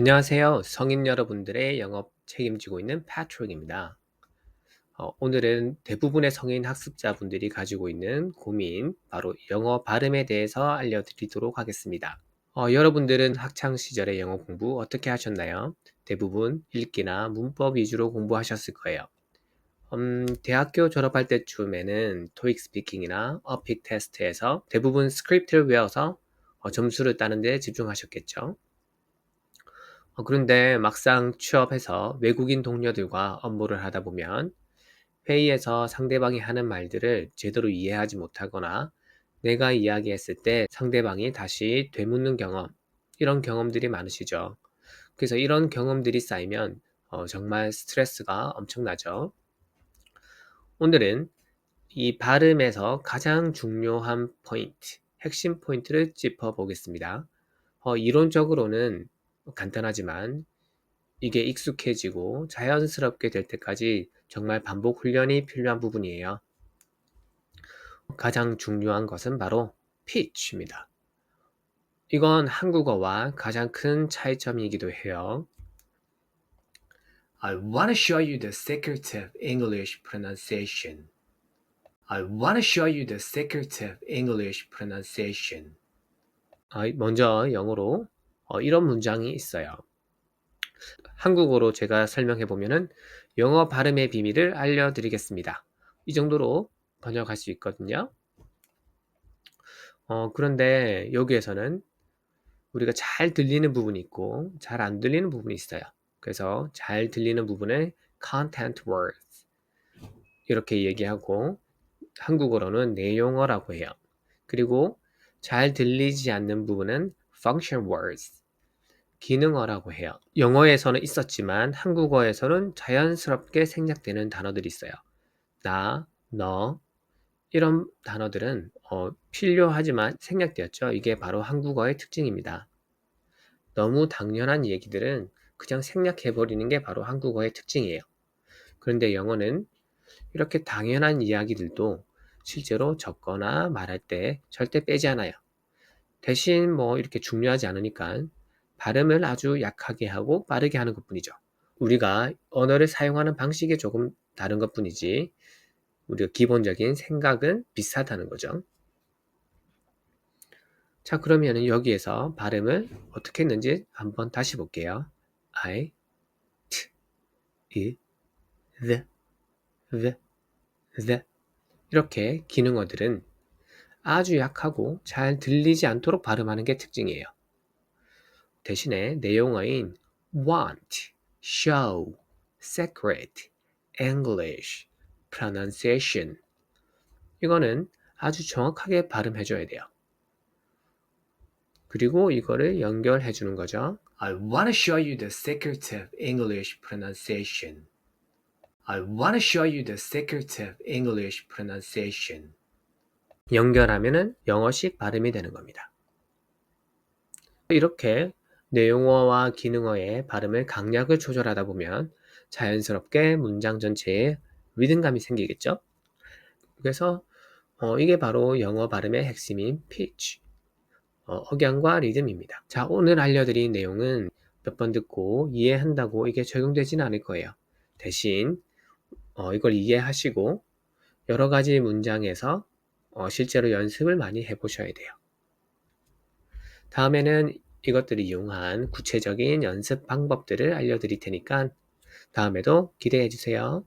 안녕하세요. 성인 여러분들의 영업 책임지고 있는 패트릭입니다. 어, 오늘은 대부분의 성인 학습자분들이 가지고 있는 고민, 바로 영어 발음에 대해서 알려드리도록 하겠습니다. 어, 여러분들은 학창 시절에 영어 공부 어떻게 하셨나요? 대부분 읽기나 문법 위주로 공부하셨을 거예요. 음, 대학교 졸업할 때쯤에는 토익 스피킹이나 어픽 테스트에서 대부분 스크립트를 외워서 어, 점수를 따는 데 집중하셨겠죠. 어, 그런데 막상 취업해서 외국인 동료들과 업무를 하다 보면 회의에서 상대방이 하는 말들을 제대로 이해하지 못하거나 내가 이야기했을 때 상대방이 다시 되묻는 경험, 이런 경험들이 많으시죠. 그래서 이런 경험들이 쌓이면 어, 정말 스트레스가 엄청나죠. 오늘은 이 발음에서 가장 중요한 포인트, 핵심 포인트를 짚어보겠습니다. 어, 이론적으로는 간단하지만 이게 익숙해지고 자연스럽게 될 때까지 정말 반복 훈련이 필요한 부분이에요. 가장 중요한 것은 바로 pitch입니다. 이건 한국어와 가장 큰 차이점이기도 해요. I want to show you the secret of English pronunciation. I want to show you the secret of English pronunciation. 먼저 영어로 어, 이런 문장이 있어요. 한국어로 제가 설명해 보면은 영어 발음의 비밀을 알려드리겠습니다. 이 정도로 번역할 수 있거든요. 어, 그런데 여기에서는 우리가 잘 들리는 부분이 있고 잘 안 들리는 부분이 있어요. 그래서 잘 들리는 부분을 content words 이렇게 얘기하고 한국어로는 내용어라고 해요. 그리고 잘 들리지 않는 부분은 function words 기능어라고 해요. 영어에서는 있었지만 한국어에서는 자연스럽게 생략되는 단어들이 있어요. 나, 너 이런 단어들은 어, 필요하지만 생략되었죠. 이게 바로 한국어의 특징입니다. 너무 당연한 얘기들은 그냥 생략해버리는 게 바로 한국어의 특징이에요. 그런데 영어는 이렇게 당연한 이야기들도 실제로 적거나 말할 때 절대 빼지 않아요. 대신 뭐 이렇게 중요하지 않으니까 발음을 아주 약하게 하고 빠르게 하는 것 뿐이죠. 우리가 언어를 사용하는 방식이 조금 다른 것 뿐이지 우리가 기본적인 생각은 비슷하다는 거죠. 자, 그러면 여기에서 발음을 어떻게 했는지 한번 다시 볼게요. I, T, I, the, the, the 이렇게 기능어들은 아주 약하고 잘 들리지 않도록 발음하는 게 특징이에요. 대신에 내용어인 want, show, secret, English, pronunciation 이거는 아주 정확하게 발음해 줘야 돼요. 그리고 이거를 연결해 주는 거죠. I want to show you the secret of English pronunciation. I want to show you the secret of English pronunciation. 연결하면은 영어식 발음이 되는 겁니다. 이렇게 내용어와 기능어의 발음을 강약을 조절하다 보면 자연스럽게 문장 전체에 리듬감이 생기겠죠. 그래서 어, 이게 바로 영어 발음의 핵심인 pitch, 어, 억양과 리듬입니다. 자, 오늘 알려드린 내용은 몇 번 듣고 이해한다고 이게 적용되지는 않을 거예요. 대신 어, 이걸 이해하시고 여러 가지 문장에서 어, 실제로 연습을 많이 해보셔야 돼요. 다음에는 이것들을 이용한 구체적인 연습 방법들을 알려드릴 테니까 다음에도 기대해 주세요.